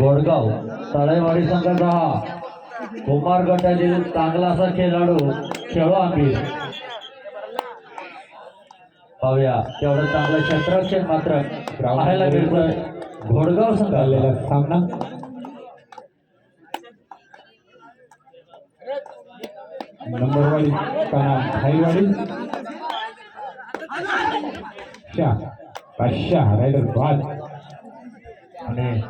गोडगाव तळेवाडी संघाचा हा कुमार गटातील चांगला असा खेळाडू खेळू आम्ही. पाहूया तेवढं चांगलं क्षेत्ररक्षण मात्र पाहायला मिळतोय. घोडगाव संघाला झालेला सामना नंबरवाडी काना थाईवाडी. शा पाचशा रायडर बाद. आणि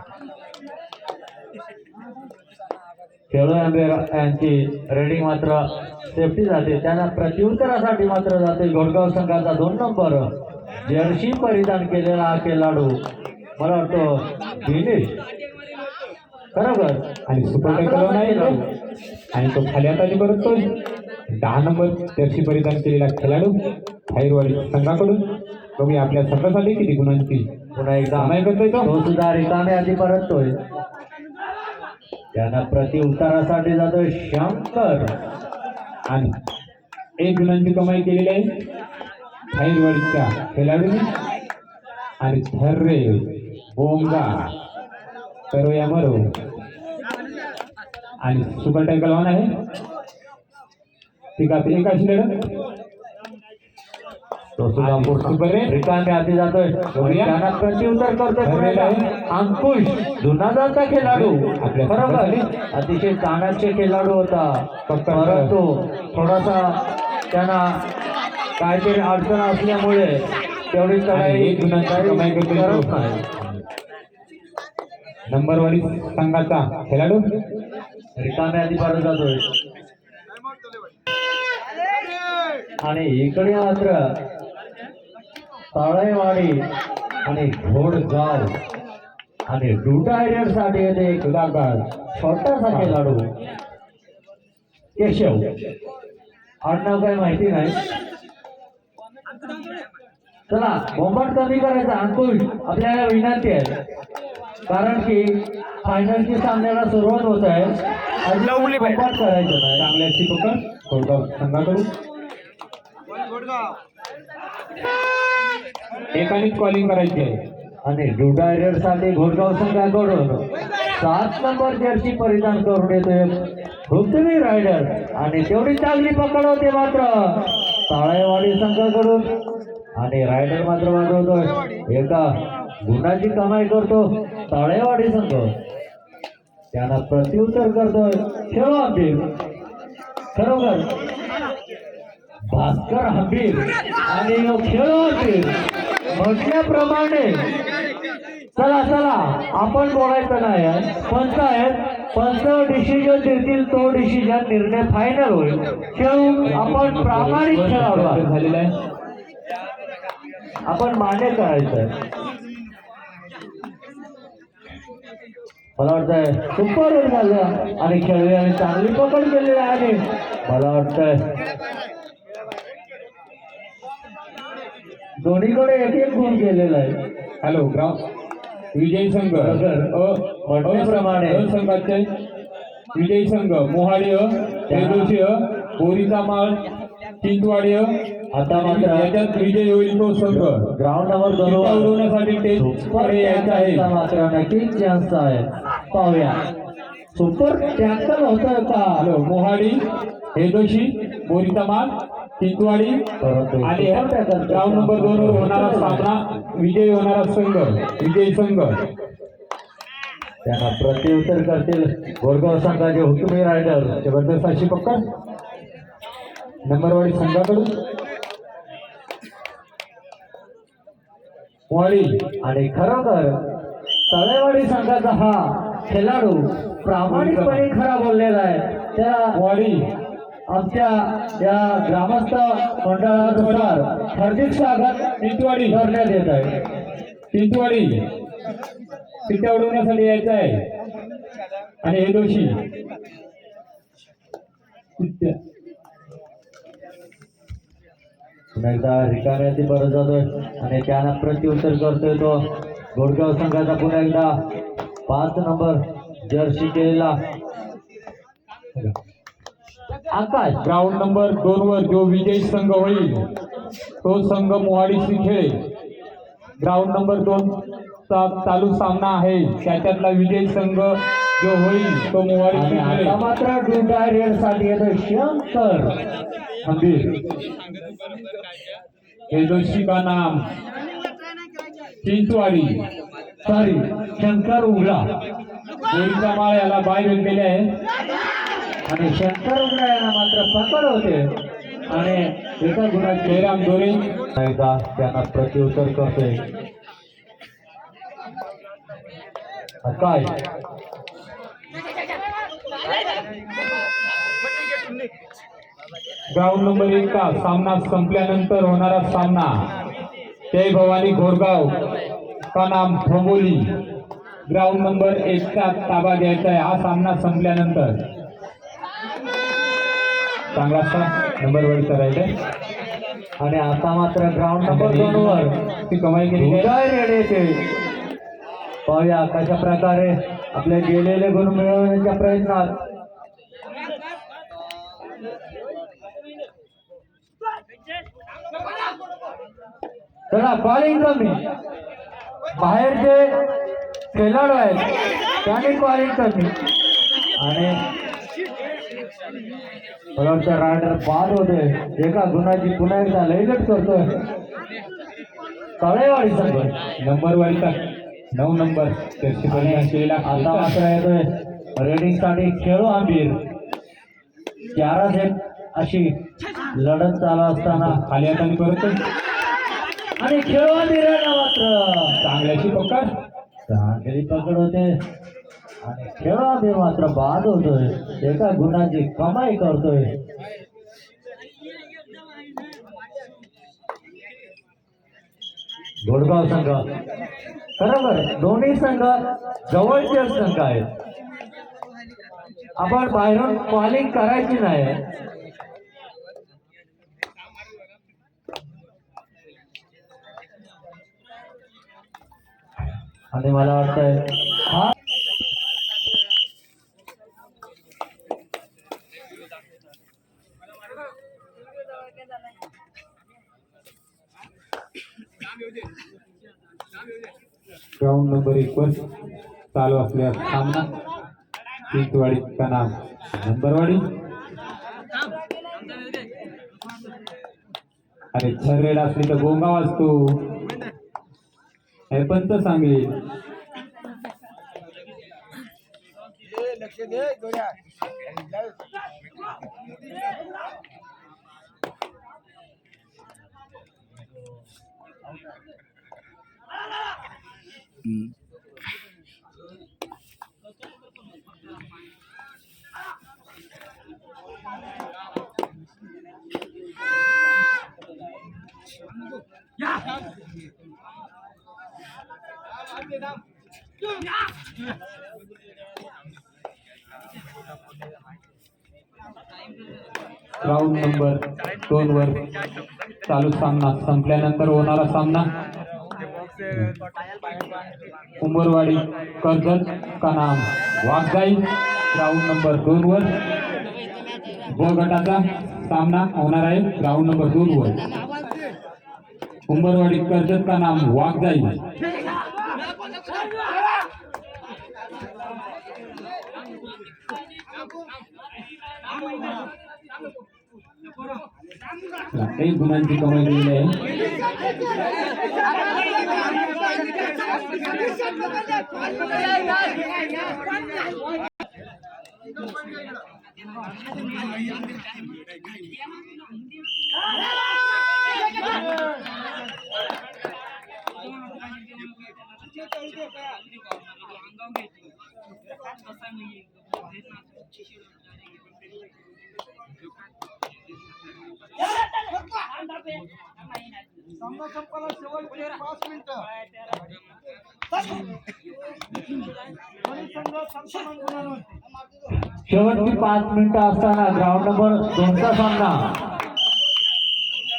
खेळू आंबे यांची रेडिंग मात्र. सेफ्टी जाते. त्यांना प्रत्युत्तरासाठी मात्र जाते. घोडगाव संघाचा दोन नंबर जर्सी परिधान केलेला हा खेळाडू. मला वाटतो दिनेश बरोबर. आणि सुपर नाही. आणि तो खाली हाताने परततोय दहा नंबर जर्सी परिधान केलेला खेळाडू. थाईरवाडी संघाकडून. तुम्ही आपल्या संघासाठी किती गुणांची पुन्हा एकदा. तो. तो सुद्धा रिकामे आधी परततोय. त्यांना प्रत्युत्तरासाठी जातोय शंकर आणि एक विनंती कमाई केलेली आहे. थाईरवाडीच्या खेळाडू आणि थर्रे बोंगा करूया मरो. आणि सुपर टॅकल ऑन आहे. ठीक आहे एक आधी जातोय. प्रत्युत्तर करतोय. अंकुश जुना जाता खेळाडू बरोबर. अतिशय चाणाक्ष खेळाडू होता. फक्त परंतु थोडासा त्यांना काहीतरी अडचण असल्यामुळे तेवढी. करत नाही. नंबरवाडी संघाचा खेळाडू? रिकामे आधी परत जातोय. आणि इकडे मात्र तळेवाडी आणि घोडगाव आणि डुटायडरसाठी येते एक कलाकार छोटासा खेळाडू. केशव. आडनाव काय माहिती नाही. चला बोंबाट कमी करायचा अंकुश आपल्याला विनंती आहे. कारण की फायनलची सामन्याला सुरुवात होत आहे. अजून बोंबाट करायचं नाही. चांगल्या अशी पकड संघाकडून एकानेच कॉलिंग करायची आहे. आणि डुडायडरसाठी घोडगाव संघाकडून सात नंबर जर्सी परिधान करून येतोय हुकमी रायडर आणि तेवढी चांगली पकड होते मात्र. ताळेवाडी संघाकडून. आणि रायडर मात्र वाजवतोय. एका गुणाची कमाई करतो ताळेवाडी संघ. त्यांना प्रत्युत्तर करतोय. खेळू आमचे खरोखर भास्कर हबीब आणि खेळ हंबीर म्हटल्याप्रमाणे चला चला आपण बोलायचं नाही पंच आहेत. पंच डिसिजन देतील तो डिसिजन निर्णय फायनल होईल. खेळून आपण प्रामाणिक खेळावा झालेला आहे आपण मान्य करायचं मला वाटतंय सुपर झालं. आणि खेळण्याने चांगली पकड केलेली आहे. मला वाटतंय दोन्हीकडे एक एक गुण केलेला आहे. हॅलो ग्राम विजय संघ. म्हटल्याप्रमाणे. अ संघाचे. विजय संघ. मोहाडी अ तेजोशी अ बोरीचा माळ चिंचवाडी अ आता मात्र याच्यात विजय होईल तो संघ. ग्राउंड नंबर उडवण्यासाठी टेस्ट यायचा आहे. मात्र नक्कीच चान्स आहे. पाहूया. सुपर टॅकल होत का हॅलो मोहाडी हेदोशी बोरीचा माळ चिंचवाडी आणि ग्राउंड नंबर दोन वर होणारा सामना विजय होणारा संघ. विजय संघ. त्यांना प्रत्युत्तर करतील गोरगाव संघाचे हुकुमी रायडर. जबरदस्त अशी पकड नंबरवाडी संघाकडून. मोहाडी आणि खरोखर तळेवाडी संघाचा हा खेळाडू प्रामाणिकपणे खरा बोललेला आहे. त्या मोहाडी आमच्या या ग्रामस्थ मंडळानुसार हार्दिक स्वागत चिंचवाडी भरण्यात येत आहे. चिंचवाडी सिट्ट्या उडवण्यासाठी यायचं आहे. आणि हे दोषी. पुन्हा एकदा रिकाम्याची परत जातोय. आणि त्यांना प्रत्युत्तर करतोय तो. गोडगाव संघाचा पुन्हा एकदा पाच नंबर जर्सी केलेला. आकाश ग्राउंड नंबर दोन वर जो विजयी संघ होईल तो संघ मोहाडीशी खेळेल ग्राउंड नंबर दोन चा चालू सामना आहे. त्याच्यातला विजय संघ जो होईल तो जिंकले. मात्रसाठी येतो शंकर. हे दोषी का नाम चिंचवाडी सॉरी शंकर उघडा. माळ याला बाय भेटलेले आहे. आणि शंकर उघडा मात्र पकड होते. आणि एका गुणात जयराम दोरे एकदा त्यांना प्रत्युत्तर करतोय काय? ग्राउंड नंबर एक का सामना संपल्यानंतर होणारा सामना. जय भवानी घोरगाव. का नाम ठोंबोली ग्राउंड नंबर एक चा ताबा घ्यायचा आहे. हा सामना संपल्यानंतर. चांगला नंबर वरचा राईट आहे आणि आता मात्र ग्राउंड नंबर दोन वर ती कमाई केली आहे. उदय रेडेचे पाहूया कशा प्रकारे आपले गेलेले गुण मिळवण्याच्या प्रयत्नात. चला कॉलिंग कमी बाहेर जे खेळाडू आहेत त्यांनी कॉलिंग कमी आणि मला वाटतं रायडर बाद होते एका गुणाची पुन्हा एकदा लयगट करतोय. तळेवाडी संघ. नंबर वरचा नऊ नंबर. त्याची परिणाम आता मात्र येतोय. रेडिंगसाठी खेळू आंबीर चारच एक अशी लढत चालू असताना खाली हाताने परत आणि खेळू आंबीर मात्र चांगल्याची पकड. चांगली पकड होते. आणि मी मात्र बाद होतोय. एका गुणाची कमाई करतोय. घोडगाव संघ. बरोबर दोन्ही संघ जवळचे संघ आहेत. आपण बाहेरून कॉलिंग करायची नाही. आणि मला वाटतंय पण चालू असलेला सामना. चिंचवाडी का नंबरवाडी. अरे छरेड असली तर गोंगा वाजतो हे पण तर सांगेल. राऊंड नंबर दोन वर चालू सामना संपल्यानंतर होणारा सामना. उंबरवाडी कर्जत का नाम? वाघजाई. राऊंड नंबर दोन वर ब गटाचा सामना होणार आहे. राऊंड नंबर दोन वर. उंबरवाडी कर्जत का नाम वाघजाई काही गुणांची कमाई केलेली आहे. सामना संपाला शेवटचे पाच मिनिटं दोन्ही संघ समसमान गुणांवरती. शेवटची पाच मिनिटं असताना ग्राउंड नंबर दोनचा सामना.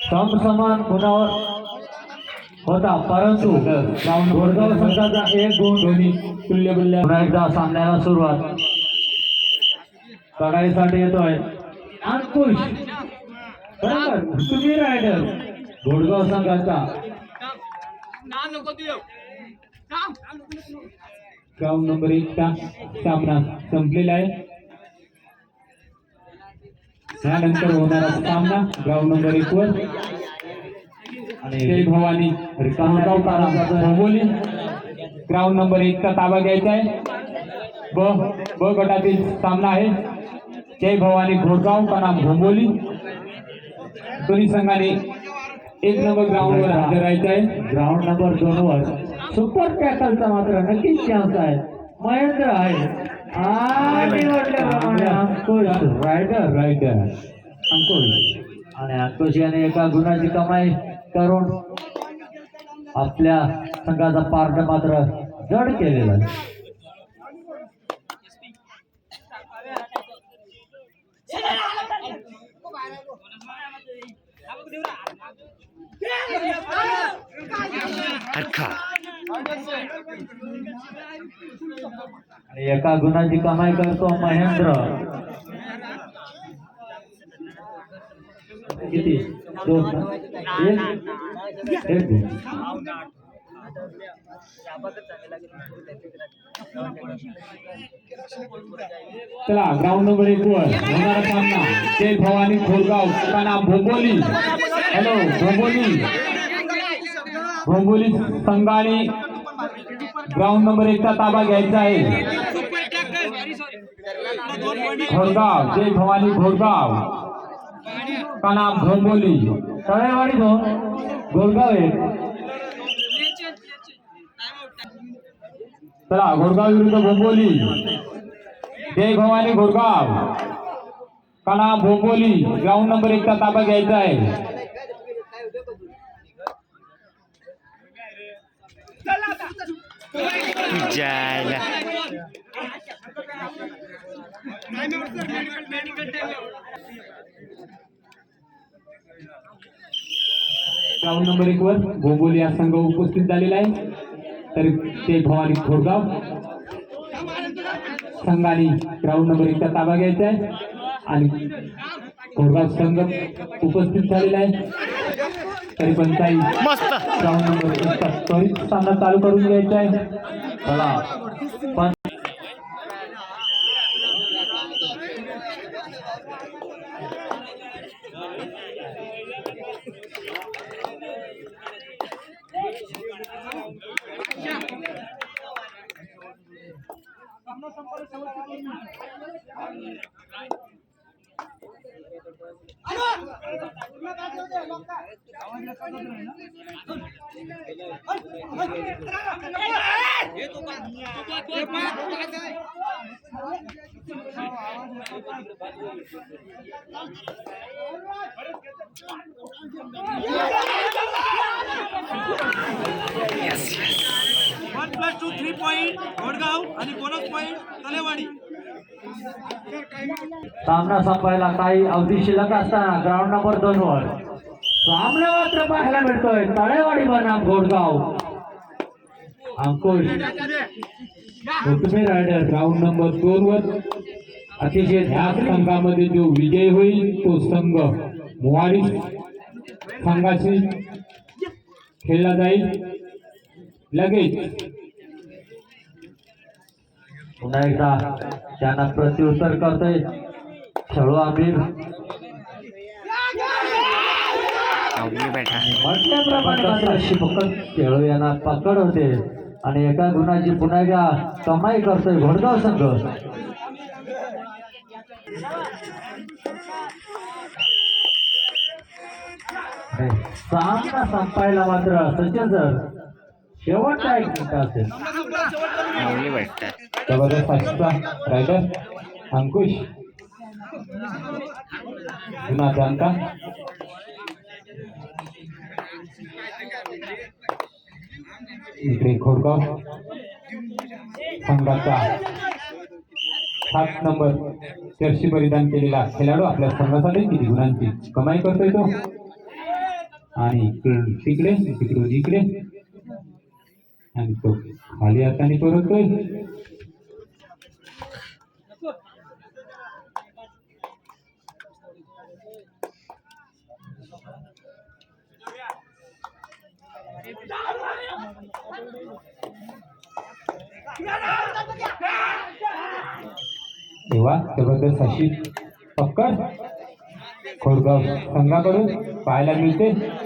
समसमान गुणावर होता? परंतु ग्राउंड गोडगाव संघाचा एक गुण दोन्ही तुल्य बुल्य पुन्हा एकदा सामन्याला सुरुवात. लढाईसाठी येतोय. अंकुश. तुम्ही रायडर गोडगाव संघाचा. ग्राउंड नंबर एक चा सामना संपलेला आहे. त्यानंतर होणारा सामना ग्राउंड नंबर एक वर आणि जय भवानी रिकामगाव तालुका भोंबोली ग्राउंड नंबर एक चा ताबा घ्यायचा आहे. ब ब गटातील सामना आहे. जय भवानी घोडगाव का नाम भोंबोली. दोन्ही संघाने एक नंबर ग्राउंडवर हजर राहायचं आहे. ग्राउंड नंबर दोन वर. सुपर टॅकलचा मात्र नक्कीच चान्स आहे. महेंद्र आहे. आणि अंकुश रायडर रायडर अंकुश आणि अंकुश याने एका गुणाची कमाई करून आपल्या संघाचा पार्ट मात्र जड केलेला एका गुणाची कमाई करतो महेंद्र. किती? दोन एक? एक चला ग्राउंड नंबर एक वर. होणारा सामना. जय भवानी खोडगाव. का नाम भोंबोली हॅलो भोंबोली भोंबोली संघाने ग्राउंड नंबर एक चा ताबा घ्यायचा आहे. घोडगाव जय भवानी घोडगाव का नाम भोंबोली तळेवाडी दोन गोलगाव एक चला घोडगाव विरुद्ध भोंबोली जय भवानी घोडगाव का नाम भोंबोली ग्राउंड नंबर एकचा ताबा घ्यायचा आहे जायला ग्राउंड नंबर एक वर भोंबोली हा संघ उपस्थित झालेला आहे. तर ते भवानी घोडगाव संघाने ग्राउंड नंबर एकचा ताबा घ्यायचा आहे. आणि घोडगाव संघ उपस्थित झालेला आहे. तरी पण काही मस्त. ग्राउंड नंबर एकचा त्वरित सामना चालू करून घ्यायचा आहे. चला. पण one plus two three point घोडगाव आणि बोनस पॉईंट तलेवाडी. सामना संपायला काही अवधी शिल्लक असताना ग्राउंड नंबर दोन वर. सामना मात्र पाहायला मिळतोय. तळेवाडी बनाम Godgaon Ankush. Gautami raider round number दोन वर. अतिशय ध्यास संघामध्ये जो विजय होईल तो संघ मुवारी संघाशी खेळला जाईल. लगेच. पुन्हा एकदा त्यांना प्रत्युत्तर करतोय. खेळू आमिर. अवनी बैठा. म्हटल्याप्रमाणे शिपकत खेळू यांना पकड होते. आणि एका गुणाची पुन्हा एकदा कमाई करतोय घोडगाव संघ. सामना संपायला मात्र सचिन सर शेवटचा एक मिनिट असेल. जबरदस्त रायडर अंकुश. जाणता इकडे खोडगाव. संघाचा सात नंबर चर्ची परिधान केलेला खेळाडू आपल्या संघासाठी किती गुणांची कमाई करतोय तो? आणि इकडून तिकडे तिकडून इकडे. आणि तो खाली हाताने परतोय तेव्हा जबरदस्त अशी पक्कड खोडगाव संघाकडून पाहायला मिळते.